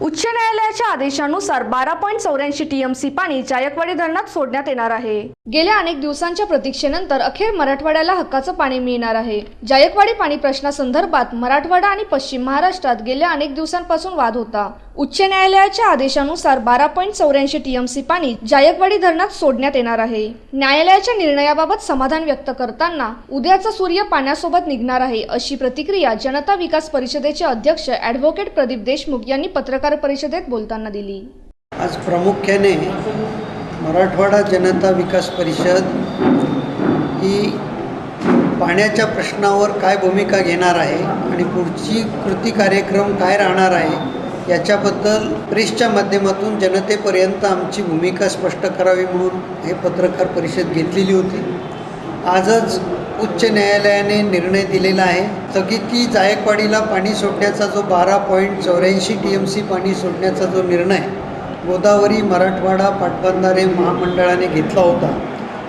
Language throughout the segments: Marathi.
उच्च न्यायालयाच्या आदेशानुसार बारा पॉईंट चौऱ्याऐंशी टीएमसी पाणी जायकवाडी धरणात सोडण्यात येणार आहे. गेल्या अनेक दिवसांच्या प्रतीक्षेनंतर अखेर मराठवाड्याला हक्काचं पाणी मिळणार आहे. जायकवाडी पाणी प्रश्नासंदर्भात मराठवाडा आणि पश्चिम महाराष्ट्रात गेल्या अनेक दिवसांपासून वाद होता. उच्च न्यायालयाच्या आदेशानुसार बारा पॉईंट चौऱ्याऐंशी टीएमसी पाणी जायकवाडी धरणात सोडण्यात येणार आहे. न्यायालयाच्या निर्णयाबाबत समाधान व्यक्त करताना उद्याचा सूर्य पाण्यासोबत निघणार आहे अशी प्रतिक्रिया जनता विकास परिषदेचे अध्यक्ष ॲडव्होकेट प्रदीप देशमुख यांनी पत्रकार परिषदेत बोलताना दिली. आज प्रामुख्याने मराठवाडा जनता विकास परिषद ही पाण्याच्या प्रश्नावर काय भूमिका घेणार आहे आणि पुढची कृती कार्यक्रम काय राहणार आहे याच्याबद्दल प्रेसच्या माध्यमातून जनतेपर्यंत आमची भूमिका स्पष्ट करावी म्हणून हे पत्रकार परिषद घेतलेली होती. आजच उच्च न्यायालयाने निर्णय दिलेला आहे. स्थगिती जायकवाडीला पाणी सोडण्याचा जो बारा पॉईंट चौऱ्याऐंशी टी एम सी पाणी सोडण्याचा जो निर्णय गोदावरी मराठवाडा पाटबंधारे महामंडळाने घेतला होता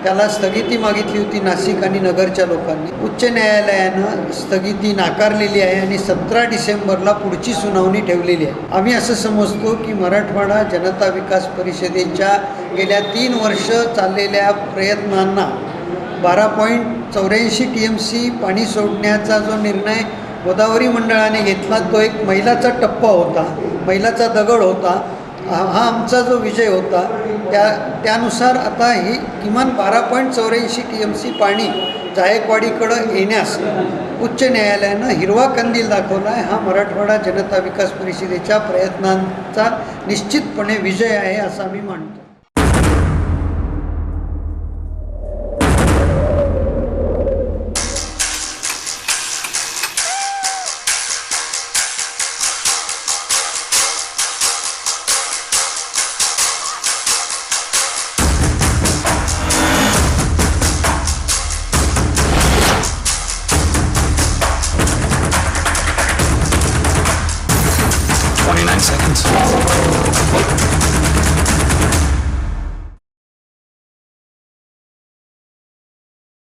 त्याला स्थगिती मागितली होती नाशिक आणि नगरच्या लोकांनी. उच्च न्यायालयानं स्थगिती नाकारलेली आहे आणि सतरा डिसेंबरला पुढची सुनावणी ठेवलेली आहे. आम्ही असं समजतो की मराठवाडा जनता विकास परिषदेच्या गेल्या तीन वर्ष चाललेल्या प्रयत्नांना बारा पॉईंट चौऱ्याऐंशी टी एम सी पाणी सोडण्याचा जो निर्णय गोदावरी मंडळाने घेतला तो एक मैलाचा टप्पा होता मैलाचा दगड होता. हा हा आमचा जो विजय होता त्या त्यानुसार आता ही किमान बारा पॉईंट चौऱ्याऐंशी टी एम सी पाणी जायकवाडीकडं येण्यास उच्च न्यायालयानं हिरवा कंदील दाखवला आहे हा मराठवाडा जनता विकास परिषदेच्या प्रयत्नांचा निश्चितपणे विजय आहे असं आम्ही मानतो. 29 seconds.